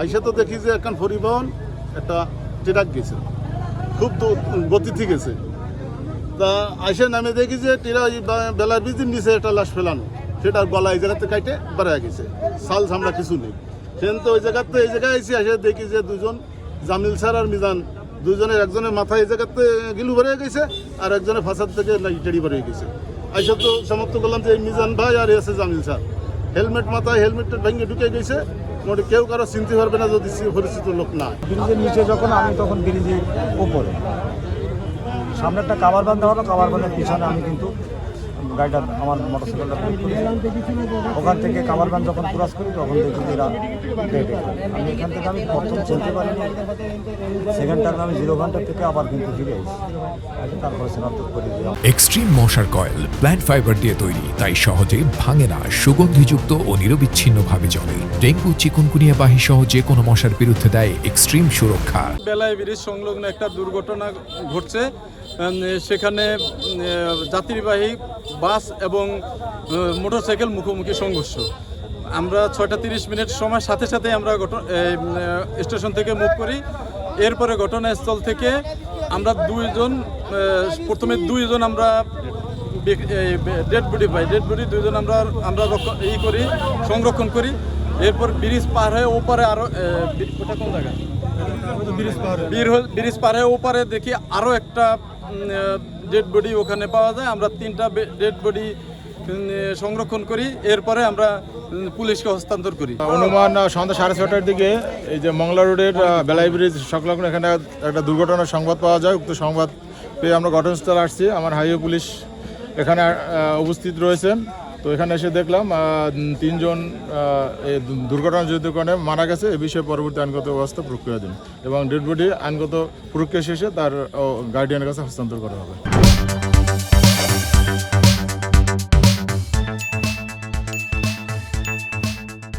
আইসা তো দেখি যে এখন পরিবহন একটা ট্রাক গেছে। খুব গতিতে গেছে তা আইসা নামে দেখি যে টিরা ওই বেলার বীজের নিচে একটা লাশ ফেলানো। সেটার গলা এই জায়গাতে কাটে বেড়া গেছে। সাল সামলা কিছু নেই। সেন তো ওই জায়গাতে এই জায়গায় এসে আসে দেখি যে দুজন জামিল স্যার আর মিজান। দুজনের একজনের মাথায় এই জায়গাতে গিলু বেড়ে গেছে আর একজনের ফাঁসার থেকে টেড়ি বেড়ে গেছে। আইসা তো সমাপ্ত করলাম যে মিজান ভাই আর এসে জামিল স্যার। হেলমেট মাথায় হেলমেটটা ভেঙে ঢুকে গেছে মোটে কেউ কারও চিনতে পারবে না যদি পরিচিত লোক না। ব্রিজের নিচে যখন আমি তখন ব্রিজের উপরে সামনে একটা কাবার বান্ধা হলো কাবার বান্ধের পিছনে আমি কিন্তু গাড়িটা আমার মোটরসাইকেলটা বের করি। ওখান থেকে কাবার বান্ধ যখন ক্রস করি তখন দেখি যে এরা আমি এখান থেকে আমি প্রথম চলতে পারিনি সেকেন্ড টাইম আমি জিরো ঘণ্টা থেকে আবার কিন্তু ফিরে এসেছি। এসে তারপরে সেনাত্মক করে দিলাম এক্সট্রিম মশার কয়েল প্ল্যান্ট ফাইবার দিয়ে তৈরি তাই সহজে ভাঙে না সুগন্ধিযুক্ত ও নিরবিচ্ছিন্নভাবে জ্বলে। ডেঙ্গু চিকুনকুনিয়া বাহি সহ যে কোনো মশার বিরুদ্ধে দেয় এক্সট্রিম সুরক্ষা। বেলায় ব্রিজ সংলগ্ন একটা দুর্ঘটনা ঘটছে। সেখানে যাত্রীবাহী বাস এবং উম, মোটরসাইকেল মুখোমুখি সংঘর্ষ। আমরা ছয়টা তিরিশ মিনিট সময় সাথে সাথে আমরা স্টেশন থেকে মুভ করি। এরপরে ঘটনাস্থল থেকে আমরা দুইজন প্রথমে দুইজন আমরা ডেড বডি পাই। ডেড বডি দুইজন আমরা আমরা ই করি সংরক্ষণ করি। এরপর ব্রিজ পার হয়ে ওপারে আরও ওটা কোন জায়গা? ব্রিজ পার হয়ে। ওপারে দেখি আরও একটা ডেড বডি ওখানে পাওয়া যায়। আমরা তিনটা ডেড বডি সংরক্ষণ করি। এরপরে আমরা পুলিশকে হস্তান্তর করি। অনুমান সন্ধ্যা সাড়ে ছটার দিকে এই যে মংলা রোডের বেলাই ব্রিজ সংলগ্ন এখানে একটা দুর্ঘটনার সংবাদ পাওয়া যায়। উক্ত সংবাদ পেয়ে আমরা ঘটনাস্থলে আসছি। আমার হাইওয়ে পুলিশ এখানে উপস্থিত রয়েছেন। তো এখানে এসে দেখলাম তিনজন এই দুর্ঘটনা যদি কারণে মারা গেছে। এ বিষয়ে পরবর্তী আইনগত ব্যবস্থা প্রক্রিয়াধীন এবং ডেড বডি আইনগত প্রক্রিয়া শেষে তার গার্ডিয়ানের কাছে হস্তান্তর করা হবে।